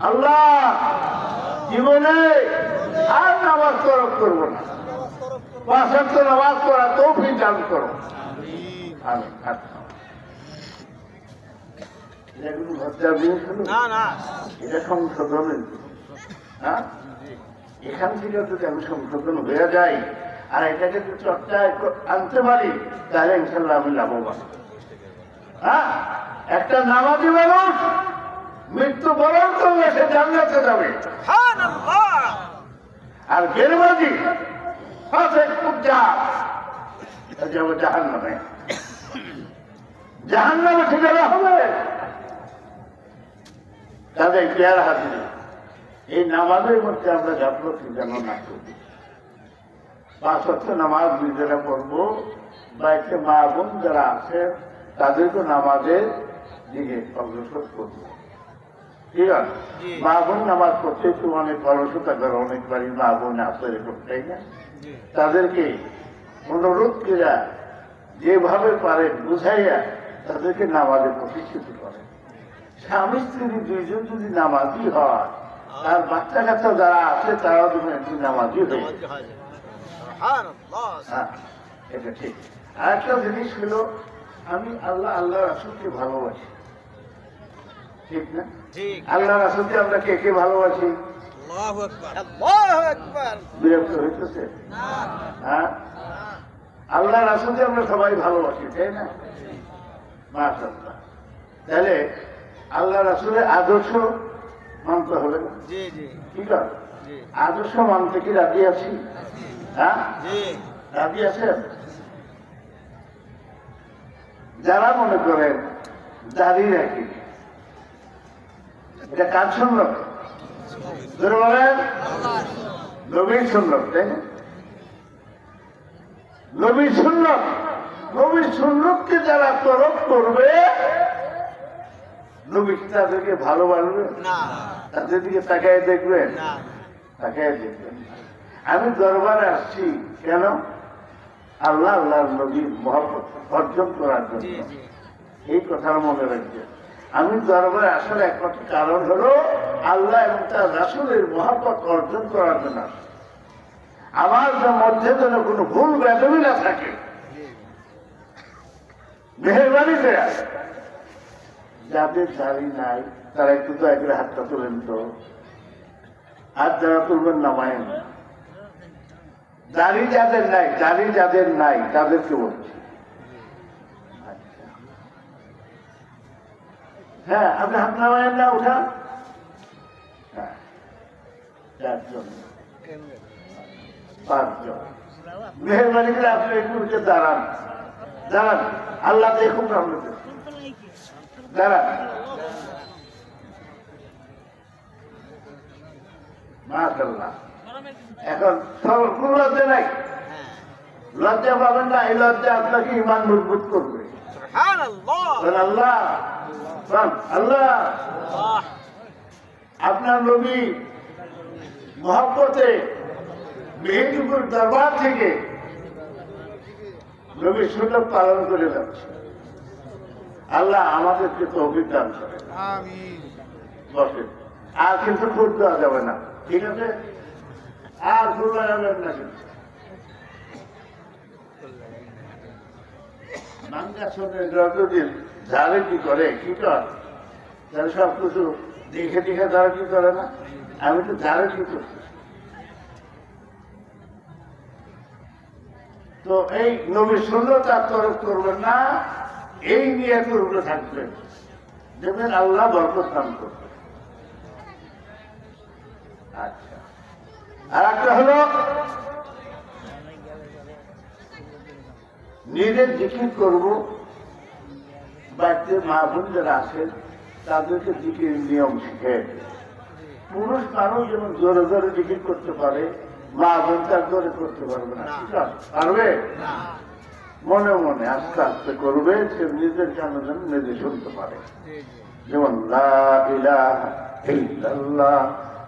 আল্লাহ জীবনে আর নামাজ তরফ করব না। পাঁচ নামাজ পড়া তৌফিক দান করো। এটা সংশোধনের হ্যাঁ? এখান থেকে যদি আমি সংশোধন হয়ে যাই আর এটাকে যদি চর্চায় আনতে পারি তাহলে ইনশাল্লাহ আমি লাভবান। হ্যাঁ? একটা নামাজি মানুষ মৃত্যু বরণ করলে সে জান্নাতে যাবে। আর বেরবাজি যাবে জাহান নামে জাহান নামে ঠিকানা হবে। তাদের পেয়ার হাজির। এই নামাজের মধ্যে আমরা গাফলতি যেন না করি। পাঁচ অর্থ নামাজ নিজেরা পড়ব। বাড়িতে মা বোন যারা আছে তাদেরকে নামাজের দিকে অগ্রসর করব। মা বোন নামাজ পড়তে একটু অনেক অলসতা করে অনেক বাড়ি মা বোন আছে এরকম তাই না? তাদেরকে অনুরোধ করে যেভাবে পারে বুঝাইয়া তাদেরকে নামাজে প্রতিষ্ঠিত করে। স্বামী স্ত্রী দুইজন যদি নামাজি হয় আর বাচ্চা কাচ্চা যারা আছে তারাও তুমি একদিন নামাজি হয়ে হ্যাঁ, এটা ঠিক। আর একটা জিনিস হলো আমি আল্লাহ আল্লাহ রাসুলকে ভালোবাসি। ঠিক না? ঠিক আল্লাহ রাসুলকে আমরা কে কে ভালোবাসি? আল্লাহু আকবার। আল্লাহু আকবার। বিরক্ত হইতেছে? হ্যাঁ? আল্লাহ রাসুলকে আমরা সবাই ভালোবাসি তাই না? তাহলে আল্লাহ রাসুলের আদর্শ মানতে হবে। না জি। জি ঠিক আছে আদর্শ মানতে কি রাজি আছি? হ্যাঁ? জি। রাজি আছেন? যারা মনে করেন দাঁড়িয়ে রাখি। এটা কাজ শুনল ধরে বলেন। নবীর সুন্নত তাই না? নবীর সুন্নত। নবীর সুন্নতকে যারা তরফ করবে নবী তাদেরকে ভালোবাসবে? না। তাদের দিকে তাকায় দেখবে না। তাকায় দেখবেন। আমি দরবারে আসছি কেন? আল্লাহ আল্লাহ নবীর মহব্বত অর্জন করার জন্য। এই কথার মনে রাখবেন। আমি দরবারে আসার একমাত্র কারণ হলো আল্লাহ এবং তার রাসুলের মহাপত অর্জন করার জন্য। আমার মধ্যে যেন কোনো ভুল বেদবি না থাকে, মেহরবানি করে যাদের দাড়ি নাই, তারা একটু দয়া করে হাতটা তোলেন তো হাত যারা তুলবেন নামায়েন দাড়ি যাদের নাই দাড়ি যাদের নাই, তাদেরকে বলছি। হ্যাঁ আপনি হাত না উঠান। হ্যাঁ চারজন। পাঁচজন। মেহরবানি করে আপনি একটু উঠে দাঁড়ান। দাঁড়ান আল্লাহ দেখুন আপনাদের দাঁড়ান। মাশাল্লাহ এখন সব কোন লজ্জা নাই? লজ্জা পাবেন না এই লজ্জা আপনাকে ইমান মজবুত করবে। আল্লাহ আল্লাহ আপনার নবী মহব্বতে মেহেদিপুর দরবার থেকে নবীর সুযোগ পালন করে যাচ্ছে। আল্লাহ আমাদেরকে তো অভিজ্ঞান করে। বসে আর কিন্তু খুব দেওয়া যাবে না। ঠিক আছে? আর খুব যাবেন না কিন্তু। শোনে যদি কি করে? কি কর? তাহলে সব দেখে দেখে তারা কি করে না? আমি তো যারে কি করছি তো এই নবী সুন্দরতা তরফ করবেন না, এই নিয়ে করবে থাকবেন দেখবেন আল্লাহ বরকত দান করবে। আচ্ছা। আর একটা হলো নিজের জিকির করব। বাড়িতে মা বোন যারা আছেন তাদেরকে জিকির নিয়ম শিখে। পুরুষ মানুষ যেমন জোরে জোরে জিকির করতে পারে মা বোন তার জোরে করতে পারবে না। ঠিক পারবে? মনে মনে আস্তে আস্তে করবে সে নিজের কেন যেন নিজে শুনতে পারে। জি জি। যেমন লা ইলাহা ইল্লাল্লাহ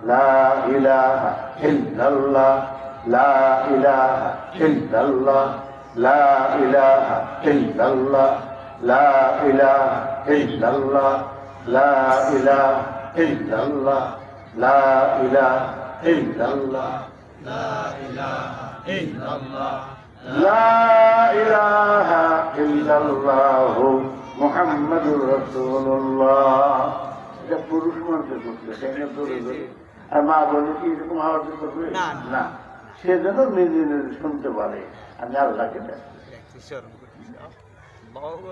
লা ইলাহা ইল্লাল্লাহ লা ইলাহা ইল্লাল্লাহ লা ইলাহা ইল্লাল্লাহ লা ইলাহা ইল্লাল্লাহ লা ইলাহা ইল্লাল্লাহ লা ইলাহা ইল্লাল্লাহ লা ইলাহা ইল্লাল্লাহ মুহাম্মাদুর রাসূলুল্লাহ। এটা পুরুষ মানুষের করতে আর মা বলে কি এরকম আওয়াজ করবে? না। সে যেন নিজে নিজে শুনতে পারে। আমি আল্লাহকে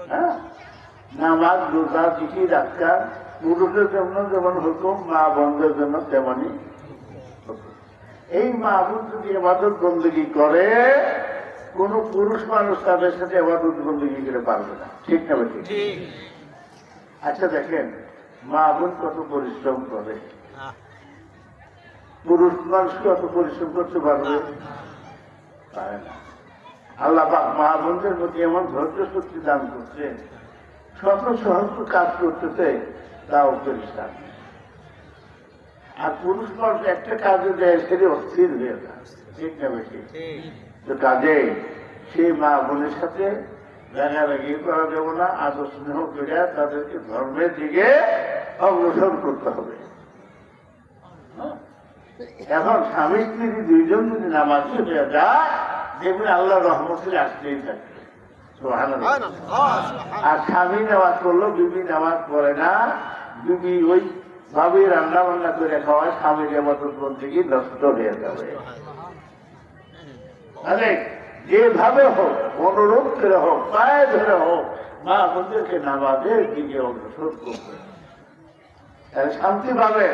হ্যাঁ? নামাজ রোজা চিঠি ডাক্তার পুরুষের জন্য যেমন হুকুম মা বন্ধের জন্য তেমনই এই মা বোন যদি এবাদত বন্দী করে কোন পুরুষ মানুষ তাদের সাথে এবাদত বন্দী করে পারবে না। ঠিক না ঠিক। আচ্ছা দেখেন মা বোন কত পরিশ্রম করে। পুরুষ মানুষ কত পরিশ্রম করতে পারবে পারে না। আল্লাহ পাক মা বোনদের প্রতি এমন ধৈর্য শক্তি দান করছে শত সহস্র কাজ করতেছে তাও পরিষ্কার আর পুরুষ মানুষ একটা কাজে দেয় সেটি অস্থির হয়ে যায়। ঠিক না বেশি তো কাজে সেই মা বোনের সাথে রাগারাগি করা যাবে না আদর্শ স্নেহ করে তাদেরকে ধর্মের দিকে অগ্রসর করতে হবে। এখন স্বামী স্ত্রী দুইজন যদি নামাজি হয়ে যায় দেখবেন আল্লাহ রহমতের আসতেই সুবহানাল্লাহ। আর স্বামী নামাজ পড়ল বিবি নামাজ পড়ে না বিবি ওই ভাবে রান্না বান্না করে খাওয়ায় স্বামীর বলতে গিয়ে নষ্ট হয়ে যাবে। আরে যেভাবে হোক অনুরোধ করে হোক পায়ে ধরে হোক মা বোনদেরকে নামাজের দিকে অগ্রসর করবে। শান্তি পাবে